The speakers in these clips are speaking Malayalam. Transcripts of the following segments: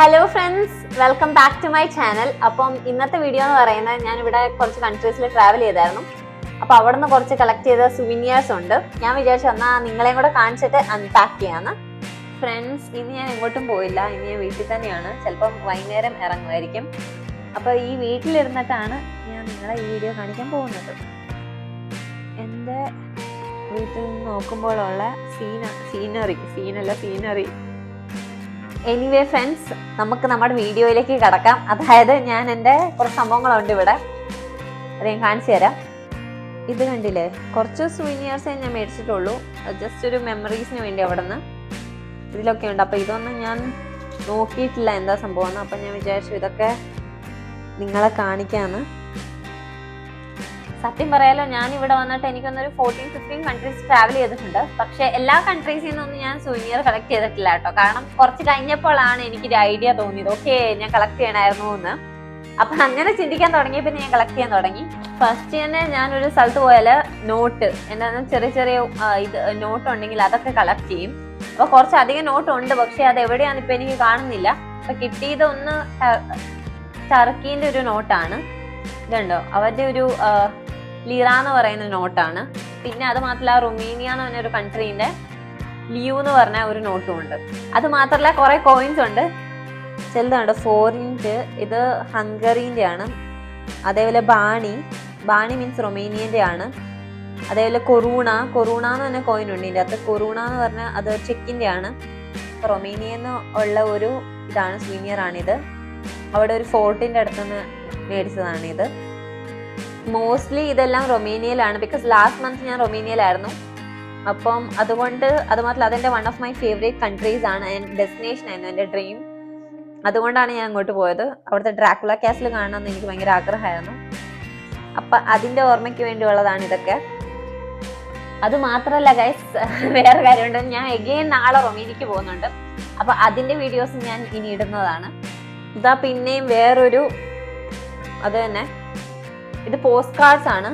Hello friends welcome back to my channel അപ്പം ഇന്നത്തെ വീഡിയോ എന്ന് പറയുന്നത് ഞാൻ ഇവിടെ കുറച്ച് കൺട്രീസിൽ ട്രാവൽ ചെയ്തായിരുന്നു. അപ്പൊ അവിടെ നിന്ന് കുറച്ച് കളക്ട് ചെയ്ത സുവിനിയേഴ്സ് ഉണ്ട്. ഞാൻ വിചാരിച്ചു എന്നാൽ നിങ്ങളെയും കൂടെ കാണിച്ചിട്ട് അൺപാക്ക് ചെയ്യാന്ന്. ഫ്രണ്ട്സ് ഇനി ഞാൻ എങ്ങോട്ടും പോയില്ല. ഇനി ഞാൻ വീട്ടിൽ തന്നെയാണ്. ചിലപ്പം വൈകുന്നേരം ഇറങ്ങുമായിരിക്കും. അപ്പൊ ഈ വീട്ടിലിരുന്നിട്ടാണ് ഞാൻ നിങ്ങളെ ഈ വീഡിയോ കാണിക്കാൻ പോകുന്നത്. എന്റെ വീട്ടിൽ നിന്ന് നോക്കുമ്പോഴുള്ള സീന സീനറി സീനല്ല സീനറി എനിവേ ഫ്രണ്ട്സ് നമുക്ക് നമ്മുടെ വീഡിയോയിലേക്ക് കടക്കാം. അതായത് ഞാൻ എന്റെ കുറച്ച് സംഭവങ്ങളുണ്ട് ഇവിടെ. അത് ഞാൻ കാണിച്ചു തരാം. ഇത് കണ്ടില്ലേ? കുറച്ച് സുവീനിയേഴ്സേ ഞാൻ മേടിച്ചിട്ടുള്ളൂ. ജസ്റ്റ് ഒരു മെമ്മറീസിന് വേണ്ടി അവിടെ നിന്ന് ഇതിലൊക്കെ ഉണ്ട്. അപ്പോൾ ഇതൊന്നും ഞാൻ നോക്കിയിട്ടില്ല എന്താ സംഭവം എന്ന്. അപ്പം ഞാൻ വിചാരിച്ചു ഇതൊക്കെ നിങ്ങളെ കാണിക്കാന്ന്. സത്യം പറയാലോ ഞാൻ ഇവിടെ വന്നിട്ട് എനിക്കൊന്നൊരു ഫോർട്ടീൻ ഫിഫ്റ്റീൻ കൺട്രീസ് ട്രാവൽ ചെയ്തിട്ടുണ്ട്. പക്ഷെ എല്ലാ കൺട്രീസിൽ നിന്നൊന്നും ഞാൻ സുവീനിയർ കളക്ട് ചെയ്തിട്ടില്ല കേട്ടോ. കാരണം കുറച്ച് കഴിഞ്ഞപ്പോഴാണ് എനിക്കൊരു ഐഡിയ തോന്നിയത്. ഓക്കെ ഞാൻ കളക്ട് ചെയ്യണമായിരുന്നു എന്ന്. അപ്പൊ അങ്ങനെ ചിന്തിക്കാൻ തുടങ്ങിയ പിന്നെ ഞാൻ കളക്ട് ചെയ്യാൻ തുടങ്ങി. ഫസ്റ്റ് തന്നെ ഞാൻ ഒരു സ്ഥലത്ത് പോയാൽ നോട്ട് എന്താണെന്ന് ചെറിയ ചെറിയ ഇത് നോട്ട് ഉണ്ടെങ്കിൽ അതൊക്കെ കളക്ട് ചെയ്യും. അപ്പൊ കുറച്ചധികം നോട്ട് ഉണ്ട് പക്ഷെ അത് എവിടെയാണ് ഇപ്പൊ എനിക്ക് കാണുന്നില്ല. അപ്പൊ കിട്ടിയത് ഒന്ന് ടർക്കീന്റെ ഒരു നോട്ടാണ് ഇതുണ്ടോ? അവരുടെ ഒരു ലിറ എന്ന് പറയുന്ന നോട്ടാണ്. പിന്നെ അത് മാത്രമല്ല റൊമേനിയ എന്ന് പറഞ്ഞ ഒരു കൺട്രീന്റെ ലിയു എന്ന് പറഞ്ഞ ഒരു നോട്ടും ഉണ്ട്. അത് മാത്രമല്ല കുറെ കോയിൻസ് ഉണ്ട്. ചെറുതുണ്ട് ഫോറിന്റെ ഇത് ഹംഗറീന്റെ ആണ്. അതേപോലെ ബാണി ബാണി മീൻസ് റൊമേനിയന്റെ ആണ്. അതേപോലെ കൊറൂണ കൊറൂണ എന്ന് പറഞ്ഞ കോയിൻ ഉണ്ട് ഇതിന്റെ അകത്ത്. കൊറൂണ എന്ന് പറഞ്ഞാൽ അത് ചെക്കിന്റെ ആണ്. റൊമേനിയെന്ന് ഉള്ള ഒരു ഇതാണ് സീനിയർ ആണിത്. അവിടെ ഒരു ഫോർട്ടിന്റെ അടുത്തുനിന്ന് മേടിച്ചതാണിത്. മോസ്റ്റ്ലി ഇതെല്ലാം റൊമേനിയയിലാണ്. ബിക്കോസ് ലാസ്റ്റ് മന്ത് ഞാൻ റൊമേനിയയിലായിരുന്നു. അപ്പം അതുകൊണ്ട് അതുമാത്രമല്ല അതെന്റെ one of my favourite countries ആണ്. ഡെസ്റ്റിനേഷൻ ആയിരുന്നു എന്റെ ഡ്രീം അതുകൊണ്ടാണ് ഞാൻ അങ്ങോട്ട് പോയത്. അവിടുത്തെ ഡ്രാക്കുള കാസിൽ കാണണമെന്ന് എനിക്ക് ഭയങ്കര ആഗ്രഹമായിരുന്നു. അപ്പൊ അതിന്റെ ഓർമ്മയ്ക്ക് വേണ്ടിയുള്ളതാണ് ഇതൊക്കെ. അത് മാത്രമല്ല ഗൈസ് വേറെ കാര്യമുണ്ട്. ഞാൻ എഗെയിൻ നാളെ റൊമേനിക്ക് പോകുന്നുണ്ട്. അപ്പൊ അതിന്റെ വീഡിയോസ് ഞാൻ ഇനി ഇടുന്നതാണ്. ഇതാ പിന്നെയും വേറൊരു അത് തന്നെ. ഇത് പോസ്റ്റ് കാർഡ്സ് ആണ്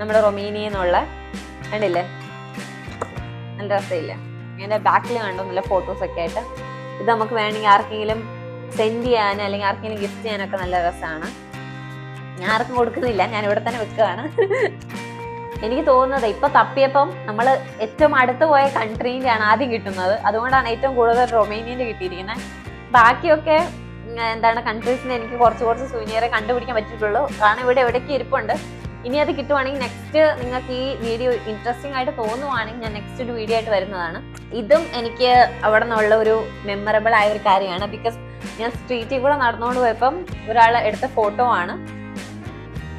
നമ്മുടെ റൊമീനിയ എന്നുള്ള കണ്ടില്ലേ? നല്ല രസമില്ല? ഇങ്ങനെ ബാക്കിൽ കണ്ടോ? നല്ല ഫോട്ടോസ് ഒക്കെ ആയിട്ട്. ഇത് നമുക്ക് വേണമെങ്കിൽ ആർക്കെങ്കിലും സെൻഡ് ചെയ്യാൻ അല്ലെങ്കിൽ ആർക്കെങ്കിലും ഗിഫ്റ്റ് ചെയ്യാനൊക്കെ നല്ല രസമാണ്. ഞാൻ ആർക്കും കൊടുക്കുന്നില്ല. ഞാൻ ഇവിടെ തന്നെ വെക്കുകയാണ്. എനിക്ക് തോന്നുന്നത് ഇപ്പൊ തപ്പിയപ്പം നമ്മൾ ഏറ്റവും അടുത്ത് പോയ കൺട്രീന്റെ ആണ് ആദ്യം കിട്ടുന്നത്. അതുകൊണ്ടാണ് ഏറ്റവും കൂടുതൽ റൊമേനിയന്റെ കിട്ടിയിരിക്കുന്നത്. ബാക്കിയൊക്കെ എന്താണ് കൺട്രീസിന് എനിക്ക് കുറച്ച് കുറച്ച് സൂനിയറെ കണ്ടുപിടിക്കാൻ പറ്റിയിട്ടുള്ളൂ. കാരണം ഇവിടെ എവിടേക്ക് ഇരിപ്പുണ്ട്. ഇനി അത് കിട്ടുവാണെങ്കിൽ നെക്സ്റ്റ് നിങ്ങൾക്ക് ഈ വീഡിയോ ഇൻട്രസ്റ്റിംഗ് ആയിട്ട് തോന്നുവാണെങ്കിൽ ഞാൻ നെക്സ്റ്റ് ഒരു വീഡിയോ ആയിട്ട് വരുന്നതാണ്. ഇതും എനിക്ക് അവിടെ നിന്നുള്ള ഒരു മെമ്മറബിൾ ആയ ഒരു കാര്യമാണ്. ബിക്കോസ് ഞാൻ സ്ട്രീറ്റിൽ കൂടെ നടന്നുകൊണ്ട് പോയപ്പം ഒരാൾ എടുത്ത ഫോട്ടോ ആണ്.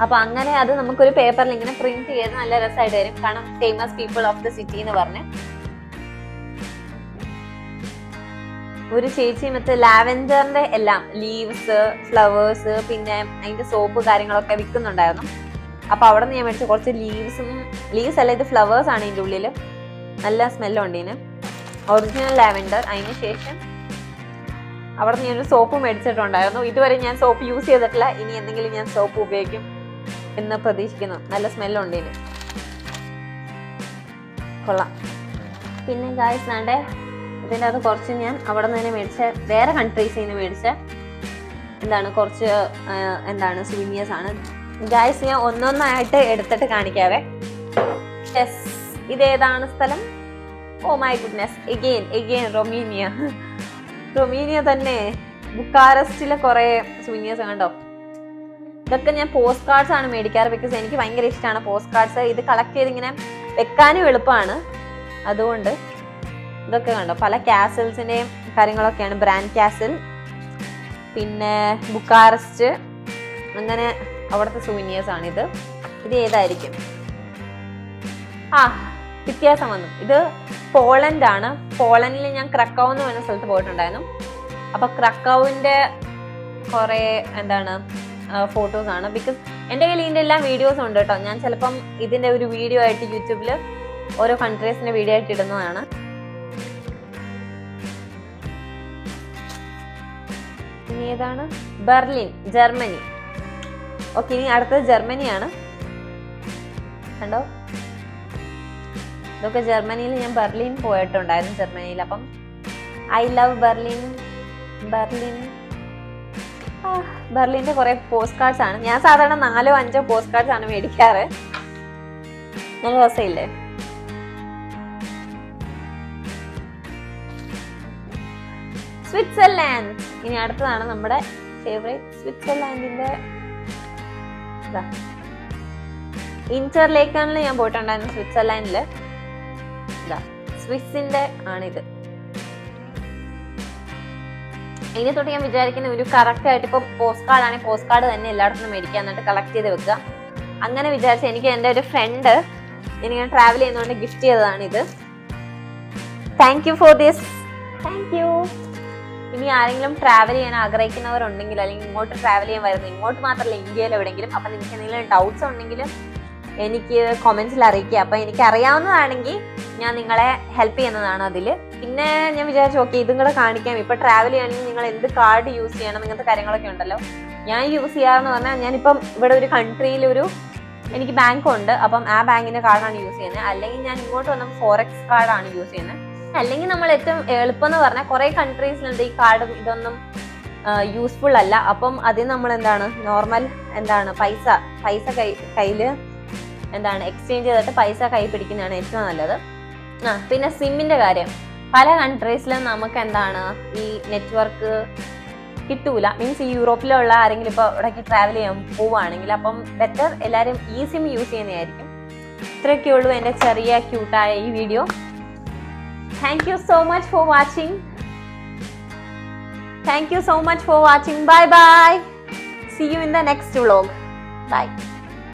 അപ്പൊ അങ്ങനെ അത് നമുക്കൊരു പേപ്പറിൽ ഇങ്ങനെ പ്രിന്റ് ചെയ്ത് നല്ല രസമായിട്ട് വരും. കാരണം famous people of the city എന്ന് പറഞ്ഞ്. ഒരു ചേച്ചി മറ്റേ ലാവൻഡറിന്റെ എല്ലാം ലീവ്സ് ഫ്ലവേഴ്സ് പിന്നെ അതിന്റെ സോപ്പ് കാര്യങ്ങളൊക്കെ വിൽക്കുന്നുണ്ടായിരുന്നു. അപ്പൊ അവിടെ നിന്ന് ഞാൻ മേടിച്ച. കുറച്ച് ലീവ്സും ലീവ്സ് അല്ല ഇത് ഫ്ലവേഴ്സ് ആണ് ഇതിന്റെ ഉള്ളിൽ നല്ല സ്മെല്ലുണ്ട് ഇതിന് ഒറിജിനൽ ലാവൻഡർ അതിന് ശേഷം അവിടെ നിന്ന് ഞാനൊരു സോപ്പ് മേടിച്ചിട്ടുണ്ടായിരുന്നു. ഇതുവരെ ഞാൻ സോപ്പ് യൂസ് ചെയ്തിട്ടില്ല. ഇനി എന്തെങ്കിലും ഞാൻ സോപ്പ് ഉപയോഗിക്കും എന്ന് പ്രതീക്ഷിക്കുന്നു. നല്ല സ്മെല്ലുണ്ട് ഇതിന് കൊള്ളാം. പിന്നെ ഗായ്സ് നാണ്ടെ ഇതിന്റെ അത് കുറച്ച് ഞാൻ അവിടെ നിന്ന് തന്നെ മേടിച്ച വേറെ കൺട്രീസിൽ നിന്ന് മേടിച്ച എന്താണ് കുറച്ച് എന്താണ് സീനിയേഴ്സ് ആണ്. ഗായ്സ് ഞാൻ ഒന്നൊന്നായിട്ട് എടുത്തിട്ട് കാണിക്കാവേ. യെസ് ഇതേതാണ് സ്ഥലം. ഓ my goodness again again Romania. Romania തന്നെ ബുക്കാറസ്റ്റിലെ കുറെ സുവീനിയേഴ്സ് കണ്ടോ? ഇതൊക്കെ ഞാൻ പോസ്റ്റ് കാർഡ്സ് ആണ് മേടിക്കാറ് ബിക്കോസ് എനിക്ക് ഭയങ്കര ഇഷ്ടമാണ് പോസ്റ്റ് കാർഡ്സ് ഇത് കളക്ട് ചെയ്ത് ഇങ്ങനെ വെക്കാനും എളുപ്പമാണ്. അതുകൊണ്ട് ഇതൊക്കെ കണ്ടോ? പല കാസൽസിന്റെയും കാര്യങ്ങളൊക്കെയാണ്. ബ്രാൻഡ് കാസൽ പിന്നെ ബുക്കാറസ്റ്റ് അങ്ങനെ അവിടുത്തെ സുവിനിയേഴ്സ് ആണ് ഇത് ഏതായിരിക്കും? ആ വ്യത്യാസം വന്നു. ഇത് പോളണ്ട് ആണ്. പോളണ്ടിൽ ഞാൻ ക്രക്കോ എന്ന് പറഞ്ഞ സ്ഥലത്ത് പോയിട്ടുണ്ടായിരുന്നു. അപ്പോൾ ക്രക്കൗവിന്റെ കുറേ എന്താണ് ഫോട്ടോസ് ആണ്. ബിക്കോസ് എന്റെ കയ്യിൽ ഇതിന്റെ എല്ലാ വീഡിയോസും ഉണ്ട് കേട്ടോ. ഞാൻ ചിലപ്പം ഇതിന്റെ ഒരു വീഡിയോ ആയിട്ട് യൂട്യൂബിൽ ഓരോ കൺട്രീസിന്റെ വീഡിയോ ആയിട്ട് ഇടുന്നതാണ്. ഇനി ഏതാണ് ബെർലിൻ ജർമ്മനി. ഓക്കെ ഇനി അടുത്തത് ജർമ്മനിയാണ്. കണ്ടോ? ഇതൊക്കെ ജർമ്മനിയിൽ ഞാൻ ബെർലിൻ പോയിട്ടുണ്ടായിരുന്നു ജർമ്മനിയിൽ. അപ്പം ഐ ലവ് ബെർലിൻ ബെർലിൻ. ആ, ബെർലിന്റെ കുറെ പോസ്റ്റ് കാർഡ്സ് ആണ് ഞാൻ സാധാരണ നാലോ അഞ്ചോ പോസ്റ്റ് കാർഡ്സ് ആണ് മേടിക്കാറ്. നല്ല രസമില്ലേ? സ്വിറ്റ്സർലാൻഡ്. ഇനി അടുത്തതാണ് നമ്മുടെ ഫേവറേറ്റ് സ്വിറ്റ്സർലാൻഡിന്റെ ഇന്റർലേക്കണിൽ ഞാൻ പോയിട്ടുണ്ടായിരുന്നു സ്വിറ്റ്സർലാൻഡിൽ. സ്വിസിന്റെ ആണിത്. ഇനി തൊട്ട് ഞാൻ വിചാരിക്കുന്ന ഒരു കറക്റ്റ് ആയിട്ട് ഇപ്പൊ പോസ്റ്റ് കാർഡ് ആണെങ്കിൽ പോസ്റ്റ് കാർഡ് തന്നെ എല്ലായിടത്തും മേടിക്കുക എന്നിട്ട് കളക്ട് ചെയ്ത് വെക്കുക. അങ്ങനെ വിചാരിച്ച എനിക്ക് എന്റെ ഒരു ഫ്രണ്ട് എനിക്ക് ട്രാവൽ ചെയ്യുന്നതുകൊണ്ട് ഗിഫ്റ്റ് ചെയ്തതാണ് ഇത് thank you for this thank you ഇനി ആരെങ്കിലും ട്രാവൽ ചെയ്യാൻ ആഗ്രഹിക്കുന്നവരുണ്ടെങ്കിൽ അല്ലെങ്കിൽ ഇങ്ങോട്ട് ട്രാവൽ ചെയ്യാൻ വരുന്നു ഇങ്ങോട്ട് മാത്രമല്ല ഇന്ത്യയിൽ എവിടെയെങ്കിലും അപ്പം നിങ്ങൾക്ക് എന്തെങ്കിലും ഡൗട്ട്സ് ഉണ്ടെങ്കിൽ എനിക്ക് കൊമെന്റ്സിൽ അറിയിക്കുക. അപ്പം എനിക്ക് അറിയാവുന്നതാണെങ്കിൽ ഞാൻ നിങ്ങളെ ഹെൽപ്പ് ചെയ്യുന്നതാണ് അതിൽ പിന്നെ ഞാൻ വിചാരിച്ചു ഓക്കെ ഇതും കൂടെ കാണിക്കാം. ഇപ്പം ട്രാവൽ ചെയ്യണമെങ്കിൽ നിങ്ങൾ എന്ത് കാർഡ് യൂസ് ചെയ്യണം ഇങ്ങനത്തെ കാര്യങ്ങളൊക്കെ ഉണ്ടല്ലോ. ഞാൻ യൂസ് ചെയ്യാറെന്ന് പറഞ്ഞാൽ ഞാനിപ്പം ഇവിടെ ഒരു കൺട്രിയിൽ ഒരു എനിക്ക് ബാങ്ക് ഉണ്ട്. അപ്പം ആ ബാങ്കിന്റെ കാർഡാണ് യൂസ് ചെയ്യുന്നത്. അല്ലെങ്കിൽ ഞാൻ ഇങ്ങോട്ട് വന്ന ഫോറക്സ് കാർഡാണ് യൂസ് ചെയ്യുന്നത്. അല്ലെങ്കിൽ നമ്മൾ ഏറ്റവും എളുപ്പം എന്ന് പറഞ്ഞാൽ കുറെ കൺട്രീസിലുണ്ട് ഈ കാർഡും ഇതൊന്നും യൂസ്ഫുൾ അല്ല. അപ്പം അതിന് നമ്മൾ എന്താണ്? നോർമൽ എന്താണ്? പൈസ പൈസ കൈ കയ്യിൽ എന്താണ്? എക്സ്ചേഞ്ച് ചെയ്തിട്ട് പൈസ കൈ പിടിക്കുന്നതാണ് ഏറ്റവും നല്ലത്. ആ പിന്നെ സിമ്മിന്റെ കാര്യം. പല കൺട്രീസിലും നമുക്ക് എന്താണ്? ഈ നെറ്റ്വർക്ക് കിട്ടൂല. മീൻസ് ഈ യൂറോപ്പിലുള്ള ആരെങ്കിലും ഇപ്പോൾ ഇവിടേക്ക് ട്രാവൽ ചെയ്യാൻ പോവുകയാണെങ്കിൽ അപ്പം ബെറ്റർ എല്ലാവരും ഈ സിം യൂസ് ചെയ്യുന്നതായിരിക്കും. ഇത്രയൊക്കെ ഉള്ളൂ എന്റെ ചെറിയ ക്യൂട്ടായ ഈ video Thank you so much for watching. Thank you so much for watching. Bye bye. See you in the next vlog. Bye.